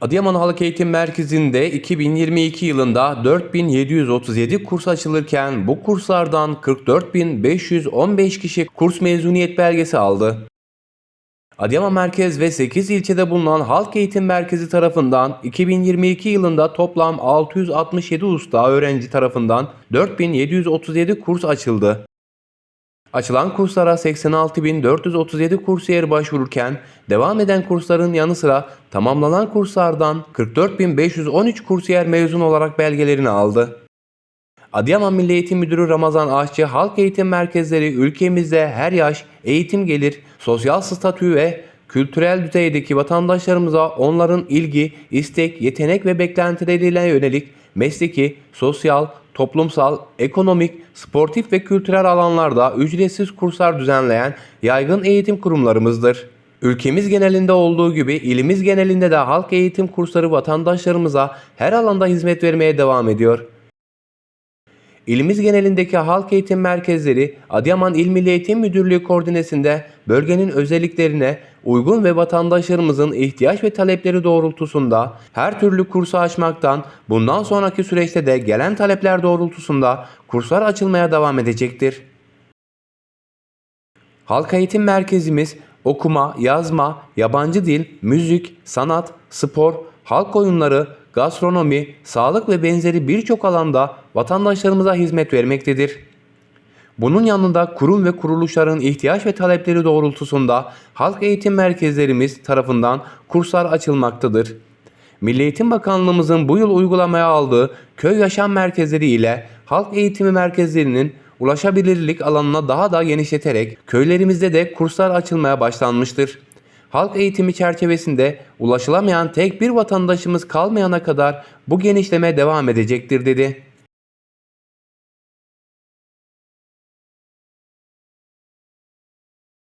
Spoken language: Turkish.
Adıyaman Halk Eğitim Merkezi'nde 2022 yılında 4737 kurs açılırken bu kurslardan 44515 kişi kurs mezuniyet belgesi aldı. Adıyaman Merkez ve 8 ilçede bulunan Halk Eğitim Merkezi tarafından 2022 yılında toplam 667 usta öğrenci tarafından 4737 kurs açıldı. Açılan kurslara 86.437 kursiyer başvururken devam eden kursların yanı sıra tamamlanan kurslardan 44.513 kursiyer mezun olarak belgelerini aldı. Adıyaman Milli Eğitim Müdürü Ramazan Aşçı halk eğitim merkezleri ülkemizde her yaş, eğitim gelir, sosyal statü ve kültürel düzeydeki vatandaşlarımıza onların ilgi, istek, yetenek ve beklentileriyle yönelik mesleki, sosyal, toplumsal, ekonomik, sportif ve kültürel alanlarda ücretsiz kurslar düzenleyen yaygın eğitim kurumlarımızdır. Ülkemiz genelinde olduğu gibi ilimiz genelinde de halk eğitim kursları vatandaşlarımıza her alanda hizmet vermeye devam ediyor. İlimiz genelindeki halk eğitim merkezleri Adıyaman İl Milli Eğitim Müdürlüğü koordinesinde bölgenin özelliklerine uygun ve vatandaşlarımızın ihtiyaç ve talepleri doğrultusunda her türlü kursu açmaktan bundan sonraki süreçte de gelen talepler doğrultusunda kurslar açılmaya devam edecektir. Halk eğitim merkezimiz okuma, yazma, yabancı dil, müzik, sanat, spor, halk oyunları, gastronomi, sağlık ve benzeri birçok alanda vatandaşlarımıza hizmet vermektedir. Bunun yanında kurum ve kuruluşların ihtiyaç ve talepleri doğrultusunda halk eğitim merkezlerimiz tarafından kurslar açılmaktadır. Milli Eğitim Bakanlığımızın bu yıl uygulamaya aldığı köy yaşam merkezleri ile halk eğitimi merkezlerinin ulaşabilirlik alanına daha da genişleterek köylerimizde de kurslar açılmaya başlanmıştır. Halk eğitimi çerçevesinde ulaşılamayan tek bir vatandaşımız kalmayana kadar bu genişleme devam edecektir dedi.